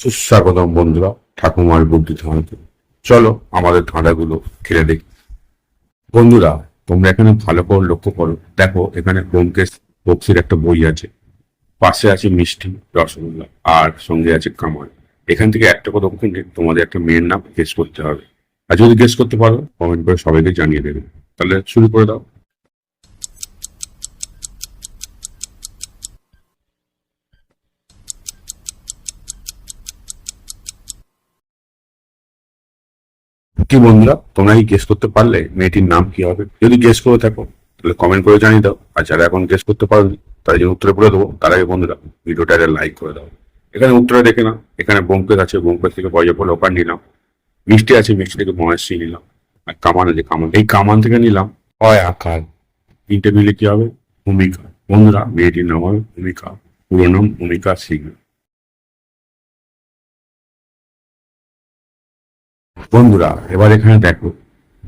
সুস্বাগতম বন্ধুরা, ঠাকুমার বুদ্ধি ধাঁধাতে চলো আমাদের ধাঁধাগুলো খেলে দেখি বন্ধুরা, তোমরা এখানে ভালো করে লক্ষ্য করো। দেখো, এখানে ব্যোমকেশ বক্সির একটা বই আছে। পাশে আছে মিষ্টি, রসগোল্লা, আর সঙ্গে আছে কামাল। এখান থেকে একটা কথা ওখানে তোমাদের একটা মেয়ের নাম গেস করতে হবে। আর যদি গেস করতে পারো কমেন্ট করে সবাইকে জানিয়ে দেবে। তাহলে শুরু করে দাও। কি বন্ধুরা তোমরা কি গেস করতে পারলে মেয়েটির নাম কি হবে? যদি গেস করে থাকো, তাহলে কমেন্ট করে জানিয়ে দাও। আর যারা এখন গেস করতে পারোনি, তারা যে উত্তরে বলে দেবো, তার আগে বন্ধুরা ভিডিওটা লাইক করে দাও। এখানে উত্তরে দেখে না এখানে বোমকেশ আছে বোমকেশ থেকে পড়লে ওপার নিলাম। মিষ্টি আছে, মিষ্টি থেকে মহেশী নিলাম। আর কামান আছে, কামান। এই কামান থেকে নিলাম, হয় আকার। তিনটে মিলে কি হবে? ভূমিকা। বন্ধুরা, মেয়েটির নাম হবে ভূমিকা। পুরো নাম ভূমিকা সিং বন্ধুরা, এবার এখানে দেখো,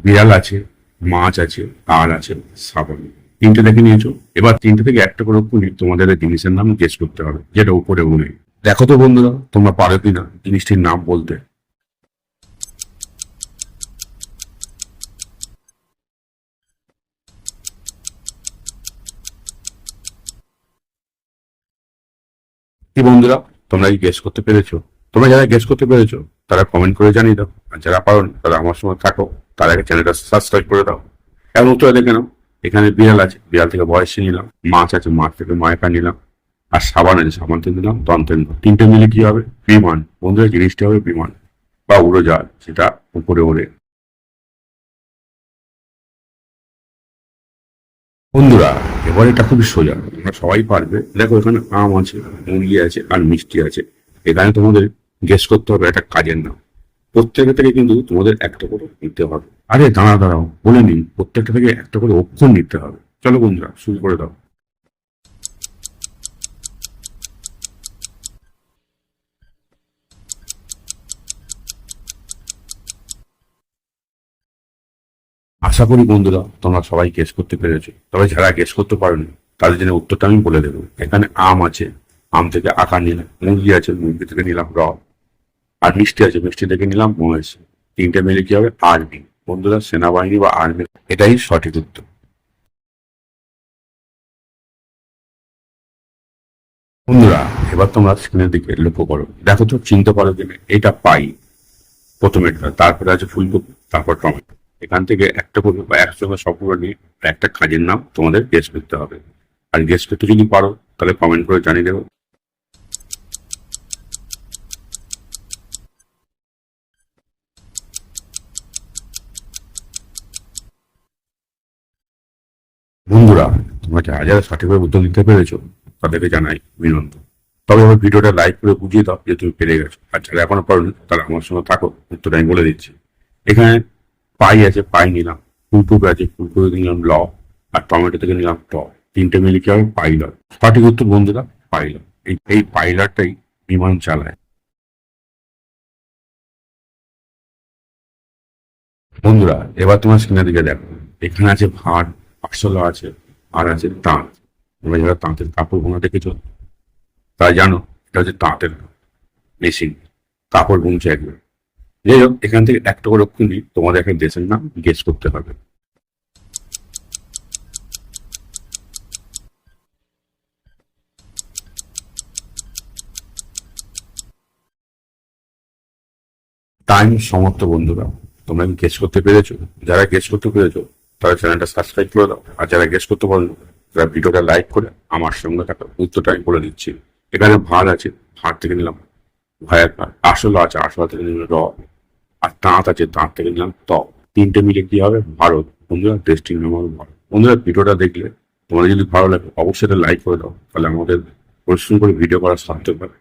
বিড়াল আছে, মাছ আছে আর আছে সাবান তিনটে দেখে নিয়েছো? এবার তিনটে থেকে একটা করে খুলি তোমাদের জিনিসের নাম গেস করতে হবে, যেটা উপরে উনে দেখো তো বন্ধুরা, তোমরা পারো কিনা জিনিসটির নাম বলতে। কি বন্ধুরা, তোমরা কি গেস করতে পেরেছ? তোমরা যারা গেস করতে পেরেছ তারা কমেন্ট করে জানিয়ে দাও। আর যারা পারো না, তারা আমার সময় থাকো। তার আগে চ্যানেলটা সাবস্ক্রাইব করে দাও। এখন উত্তরে দেখে নাও এখানে বিড়াল আছে। বিড়াল থেকে বয়সে নিলাম। মাছ আছে মাছ থেকে মায়কা নিলাম। আর সাবান আছে সাবান থেকে নিলাম। তন্ত্রের তিনটে মিলে কি হবে? বিমান। বন্ধুরা জিনিসটা হবে বিমান। বা উড়োজাহাজ সেটা উপরে ওড়ে। বন্ধুরা এবার এটা খুবই সোজা। তোমরা সবাই পারবে। দেখো এখানে আম আছে মুরগি আছে আর মিষ্টি আছে। এখানে তোমাদের গেস করতে হবে একটা কাজের নাম। প্রত্যেকটা থেকে কিন্তু তোমাদের একটা করে নিতে হবে। আরে দাঁড়া দাঁড়াও, বলে নিন, প্রত্যেকটা থেকে একটা করে অক্ষর নিতে হবে। চলো বন্ধুরা, শুরু করে দাও। আশা করি বন্ধুরা, তোমরা সবাই গেস করতে পেরেছ। তবে যারা গেস করতে পারোনি, তাদের জন্য উত্তরটা আমি বলে দেবো। এখানে আম আছে, আম থেকে আকার নিলাম, মুরগি আছে, মুরগি থেকে নিলাম র আর মিষ্টি আছে, মিষ্টি থেকে নিলাম মহেশ তিনটে মিলে কি হবে? আর্মি। বন্ধুরা, সেনাবাহিনী বা আর্মি, এটাই সঠিক উত্তর। বন্ধুরা, এবার তোমরা স্ক্রিনের দিকে লক্ষ্য করো। দেখো তো, চিনতে পারো কিনা এটা পাই। প্রথমে তারপরে আছে ফুলকপি, তারপর টমেটো। এখান থেকে একটা করে বা একসঙ্গে সবগুলো নিয়ে, একটা কাজের নাম তোমাদের গেস করতে হবে। আর গেস করতে যদি পারো, তাহলে কমেন্ট করে জানিয়ে দেবো। বন্ধুরা তোমরা যারা যারা সঠিকভাবে উত্তর দিতে পেরেছ, তাদেরকে জানাই অভিনন্দন। তবে আমার ভিডিওটা লাইক করে বুঝিয়ে দাও, যে তুমি পেরে গেছো। আর যারা এখনও পারোনি, তারা আমার সঙ্গে থাকো, উত্তরটা আমি বলে দিচ্ছি। এখানে পাই আছে, পাই নিলাম। ফুলকপি আছে ফুলকপি নিলাম ল, আর টমেটো থেকে নিলাম ট। তিনটে মিলে কি হবে? পাইলট সঠিক উত্তর, বন্ধুরা পাইলট এই এই পাইলটটাই বিমান চালায়। বন্ধুরা, এবার তোমার স্ক্রিনের দিকে দেখো। এখানে আছে ভাট আটশোলা আছে, আর আছে তাঁত। তোমরা যারা তাঁতের কাপড় বোনা দেখেছ, তারা জানো, এটা হচ্ছে তাঁতের মেশিন, কাপড় বুনছে একবার যাই হোক, এখান থেকে একটা করে নিয়ে তোমাদের একটা দেশের নাম গেস করতে হবে। টাইম সমাপ্ত বন্ধুরা, তোমরা গেস করতে পেরেছ? যারা গেস করতে পেরেছ তারা চ্যানেলটা সাবস্ক্রাইব করে দাও। আর যারা গেস্ট করতে পারো তারা ভিডিওটা লাইক করে, আমার সঙ্গে থাকা। উত্তরটা আমি বলে দিচ্ছি। এখানে ভাত আছে, ভাত থেকে নিলাম। ভাইয়ের আসলে আছে আসলা থেকে নিলাম র আর তাঁত আছে, তাঁত থেকে নিলাম ত তিনটে মিলে কি হবে? ভারত। বন্ধুরা টেস্টিং নাম হবে ভারত বন্ধুরা, ভিডিওটা দেখলে তোমাদের যদি ভালো লাগে, অবশ্যই এটা লাইক করে দাও। তাহলে আমাদের পরিশ্রম করে ভিডিও করা সার্থক হবে।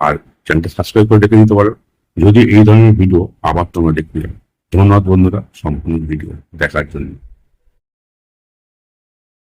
আর চ্যানেলটা সাবস্ক্রাইব করে দেখে নিতে পারো। যদি এই ধরনের ভিডিও আবার তোমরা দেখতে চাও ধন্যবাদ বন্ধুরা, সম্পূর্ণ ভিডিও দেখার জন্য।